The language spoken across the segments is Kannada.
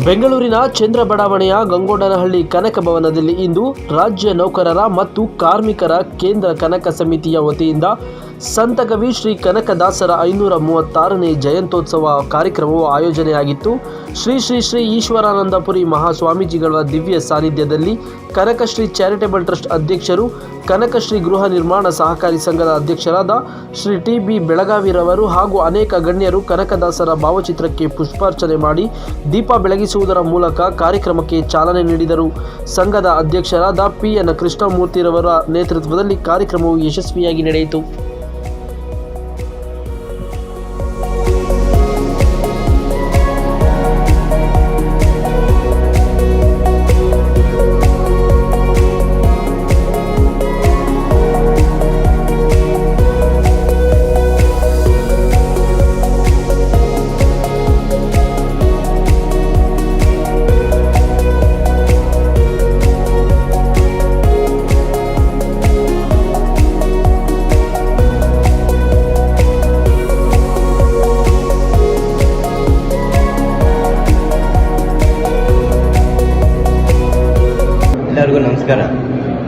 ಬೆಂಗಳೂರಿನ ಚಂದ್ರ ಬಡಾವಣೆಯ ಗಂಗೋಡನಹಳ್ಳಿ ಕನಕ ಭವನದಲ್ಲಿ ಇಂದು ರಾಜ್ಯ ನೌಕರರ ಮತ್ತು ಕಾರ್ಮಿಕರ ಕೇಂದ್ರ ಕನಕ ಸಮಿತಿಯ ವತಿಯಿಂದ ಸಂತಕವಿ ಶ್ರೀ ಕನಕದಾಸರ ಐನೂರ ಮೂವತ್ತಾರನೇ ಜಯಂತೋತ್ಸವ ಕಾರ್ಯಕ್ರಮವು ಆಯೋಜನೆಯಾಗಿತ್ತು. ಶ್ರೀ ಶ್ರೀ ಶ್ರೀ ಈಶ್ವರಾನಂದಪುರಿ ಮಹಾಸ್ವಾಮೀಜಿಗಳ ದಿವ್ಯ ಸಾನ್ನಿಧ್ಯದಲ್ಲಿ ಕನಕಶ್ರೀ ಚಾರಿಟೇಬಲ್ ಟ್ರಸ್ಟ್ ಅಧ್ಯಕ್ಷರು ಕನಕಶ್ರೀ ಗೃಹ ನಿರ್ಮಾಣ ಸಹಕಾರಿ ಸಂಘದ ಅಧ್ಯಕ್ಷರಾದ ಶ್ರೀ ಟಿ ಬಿ ಬೆಳಗಾವಿರವರು ಹಾಗೂ ಅನೇಕ ಗಣ್ಯರು ಕನಕದಾಸರ ಭಾವಚಿತ್ರಕ್ಕೆ ಪುಷ್ಪಾರ್ಚನೆ ಮಾಡಿ ದೀಪ ಬೆಳಗಿಸುವುದರ ಮೂಲಕ ಕಾರ್ಯಕ್ರಮಕ್ಕೆ ಚಾಲನೆ ನೀಡಿದರು. ಸಂಘದ ಅಧ್ಯಕ್ಷರಾದ ಪಿ ಎನ್ ಕೃಷ್ಣಮೂರ್ತಿರವರ ನೇತೃತ್ವದಲ್ಲಿ ಕಾರ್ಯಕ್ರಮವು ಯಶಸ್ವಿಯಾಗಿ ನಡೆಯಿತು.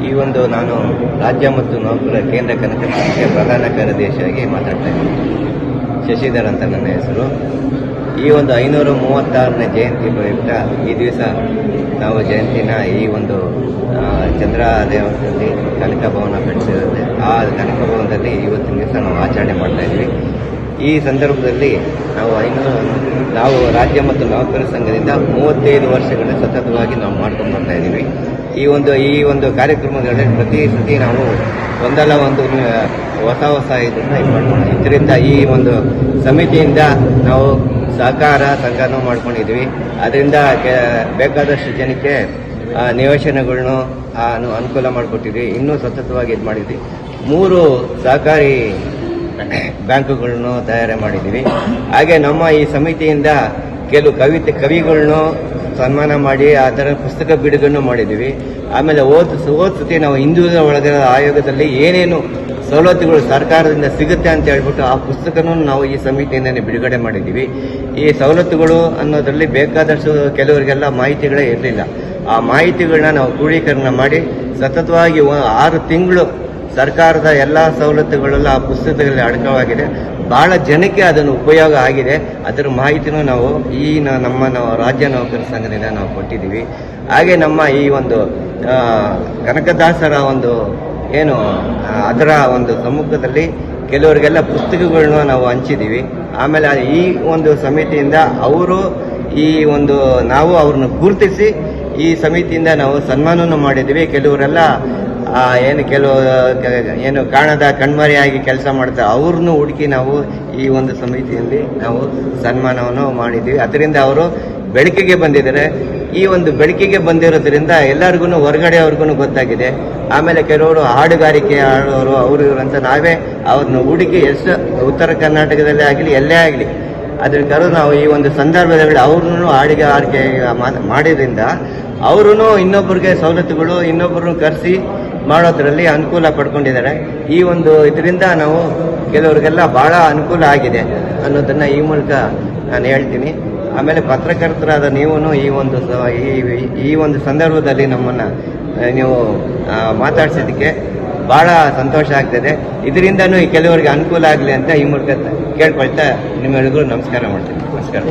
ಈ ಒಂದು ನಾನು ರಾಜ್ಯ ಮತ್ತು ನೌಕರ ಕೇಂದ್ರ ಕನಕ ಸಂಸ್ಥೆಯ ಪ್ರಧಾನ ಕಾರ್ಯದರ್ಶಿಯಾಗಿ ಮಾತಾಡ್ತಾ ಇದ್ದೀನಿ. ಶಶಿಧರ್ ಅಂತ ನನ್ನ ಹೆಸರು. ಈ ಒಂದು ಐನೂರ ಮೂವತ್ತಾರನೇ ಜಯಂತಿ ಪ್ರಯುಕ್ತ ಈ ದಿವಸ ನಾವು ಜಯಂತಿನ ಈ ಒಂದು ಚಂದ್ರ ದೇವಸ್ಥಾನದಲ್ಲಿ ಕನಕ ಭವನ ಬೆಳೆಸಿರುತ್ತೆ ಆ ಕನಕ ಭವನದಲ್ಲಿ ಇವತ್ತಿನ ದಿವಸ ನಾವು ಆಚರಣೆ ಮಾಡ್ತಾ ಇದ್ವಿ. ಈ ಸಂದರ್ಭದಲ್ಲಿ ನಾವು ಐನೂರು ನಾವು ರಾಜ್ಯ ಮತ್ತು ನೌಕರ ಸಂಘದಿಂದ ಮೂವತ್ತೈದು ವರ್ಷಗಳ ಸತತವಾಗಿ ನಾವು ಮಾಡ್ಕೊಂಡು ಬರ್ತಾ ಇದ್ದೀವಿ. ಈ ಒಂದು ಈ ಒಂದು ಕಾರ್ಯಕ್ರಮಗಳಲ್ಲಿ ಪ್ರತಿ ಸತಿ ನಾವು ಒಂದಲ್ಲ ಒಂದು ಹೊಸ ಹೊಸ ಇದನ್ನ ಇದು ಮಾಡ್ಕೊಂಡು ಇದರಿಂದ ಈ ಒಂದು ಸಮಿತಿಯಿಂದ ನಾವು ಸಹಕಾರ ಸಂಘನೂ ಮಾಡ್ಕೊಂಡಿದ್ವಿ ಅದರಿಂದ ಬೇಕಾದಷ್ಟು ಜನಕ್ಕೆ ನಿವೇಶನಗಳನ್ನು ಅನುಕೂಲ ಮಾಡಿಕೊಟ್ಟಿದ್ವಿ ಇನ್ನೂ ಸತತವಾಗಿ ಇದು ಮಾಡಿದ್ವಿ ಮೂರು ಸಹಕಾರಿ ಬ್ಯಾಂಕುಗಳನ್ನು ತಯಾರಿ ಮಾಡಿದ್ದೀವಿ ಹಾಗೆ ನಮ್ಮ ಈ ಸಮಿತಿಯಿಂದ ಕೆಲವು ಕವಿತೆ ಕವಿಗಳನ್ನು ಸನ್ಮಾನ ಮಾಡಿ ಆ ಥರ ಪುಸ್ತಕ ಬಿಡುಗಡೆ ಮಾಡಿದ್ದೀವಿ ಆಮೇಲೆ ಓದ್ ಓದ್ ಸತಿ ನಾವು ಹಿಂದುಳಿದ ಒಳಗಡೆ ಆಯೋಗದಲ್ಲಿ ಏನೇನು ಸವಲತ್ತುಗಳು ಸರ್ಕಾರದಿಂದ ಸಿಗುತ್ತೆ ಅಂತ ಹೇಳ್ಬಿಟ್ಟು ಆ ಪುಸ್ತಕನೂ ನಾವು ಈ ಸಮಿತಿಯಿಂದನೇ ಬಿಡುಗಡೆ ಮಾಡಿದ್ದೀವಿ ಈ ಸವಲತ್ತುಗಳು ಅನ್ನೋದರಲ್ಲಿ ಬೇಕಾದಷ್ಟು ಕೆಲವರಿಗೆಲ್ಲ ಮಾಹಿತಿಗಳೇ ಇರಲಿಲ್ಲ. ಆ ಮಾಹಿತಿಗಳನ್ನ ನಾವು ಕ್ರೋಢೀಕರಣ ಮಾಡಿ ಸತತವಾಗಿ ಆರು ತಿಂಗಳು ಸರ್ಕಾರದ ಎಲ್ಲ ಸವಲತ್ತುಗಳೆಲ್ಲ ಆ ಪುಸ್ತಕದಲ್ಲಿ ಅಡಕವಾಗಿದೆ. ಬಹಳ ಜನಕ್ಕೆ ಅದನ್ನು ಉಪಯೋಗ ಆಗಿದೆ. ಅದರ ಮಾಹಿತಿನೂ ನಾವು ಈ ನಮ್ಮ ನಾವು ರಾಜ್ಯ ನೌಕರ ಸಂಘದಿಂದ ನಾವು ಕೊಟ್ಟಿದ್ದೀವಿ. ಹಾಗೆ ನಮ್ಮ ಈ ಒಂದು ಕನಕದಾಸರ ಒಂದು ಏನು, ಅದರ ಒಂದು ಸಮ್ಮುಖದಲ್ಲಿ ಕೆಲವರಿಗೆಲ್ಲ ಪುಸ್ತಕಗಳನ್ನ ನಾವು ಹಂಚಿದ್ದೀವಿ. ಆಮೇಲೆ ಈ ಒಂದು ಸಮಿತಿಯಿಂದ ಅವರು ಈ ಒಂದು ನಾವು ಅವ್ರನ್ನ ಗುರುತಿಸಿ ಈ ಸಮಿತಿಯಿಂದ ನಾವು ಸನ್ಮಾನವನ್ನು ಮಾಡಿದ್ದೀವಿ. ಕೆಲವರೆಲ್ಲ ಏನು ಕೆಲವು ಏನು ಕಾಣದ ಕಣ್ಮರೆಯಾಗಿ ಕೆಲಸ ಮಾಡ್ತಾರೆ ಅವ್ರನ್ನೂ ಹುಡುಕಿ ನಾವು ಈ ಒಂದು ಸಮಿತಿಯಲ್ಲಿ ನಾವು ಸನ್ಮಾನವನ್ನು ಮಾಡಿದ್ದೀವಿ. ಅದರಿಂದ ಅವರು ಬೆಳಕಿಗೆ ಬಂದಿದ್ದಾರೆ. ಈ ಒಂದು ಬೆಳಕಿಗೆ ಬಂದಿರೋದ್ರಿಂದ ಎಲ್ಲರಿಗೂ ಹೊರಗಡೆಯವ್ರಿಗೂ ಗೊತ್ತಾಗಿದೆ. ಆಮೇಲೆ ಕೆಲವರು ಹಾಡುಗಾರಿಕೆ ಆಡೋರು ಅವರು ಇವರು ಅಂತ ನಾವೇ ಅವ್ರನ್ನ ಹುಡುಕಿ ಎಷ್ಟು ಉತ್ತರ ಕರ್ನಾಟಕದಲ್ಲೇ ಆಗಲಿ, ಎಲ್ಲೇ ಆಗಲಿ ಅದ್ರ ಕರೆದು ನಾವು ಈ ಒಂದು ಸಂದರ್ಭದಲ್ಲಿ ಅವ್ರನ್ನೂ ಹಾಡುಗಾರಿಕೆ ಮಾ- ಮಾಡಿದ್ರಿಂದ ಅವರು ಇನ್ನೊಬ್ಬರಿಗೆ ಸವಲತ್ತುಗಳು ಇನ್ನೊಬ್ಬರನ್ನು ಕರೆಸಿ ಮಾಡೋದ್ರಲ್ಲಿ ಅನುಕೂಲ ಪಡ್ಕೊಂಡಿದ್ದಾರೆ. ಈ ಒಂದು ಇದರಿಂದ ನಾವು ಕೆಲವರಿಗೆಲ್ಲ ಬಹಳ ಅನುಕೂಲ ಆಗಿದೆ ಅನ್ನೋದನ್ನು ಈ ಮೂಲಕ ನಾನು ಹೇಳ್ತೀನಿ. ಆಮೇಲೆ ಪತ್ರಕರ್ತರಾದ ನೀವು ಈ ಒಂದು ಈ ಒಂದು ಸಂದರ್ಭದಲ್ಲಿ ನಮ್ಮನ್ನು ನೀವು ಮಾತಾಡ್ಸಿದ್ದಕ್ಕೆ ಬಹಳ ಸಂತೋಷ ಆಗ್ತದೆ. ಇದರಿಂದನೂ ಕೆಲವರಿಗೆ ಅನುಕೂಲ ಆಗಲಿ ಅಂತ ಈ ಮೂಲಕ ಕೇಳ್ಕೊಳ್ತಾ ನಿಮ್ಮೆಲ್ಲರಿಗೂ ನಮಸ್ಕಾರ ಮಾಡ್ತೀನಿ. ನಮಸ್ಕಾರ.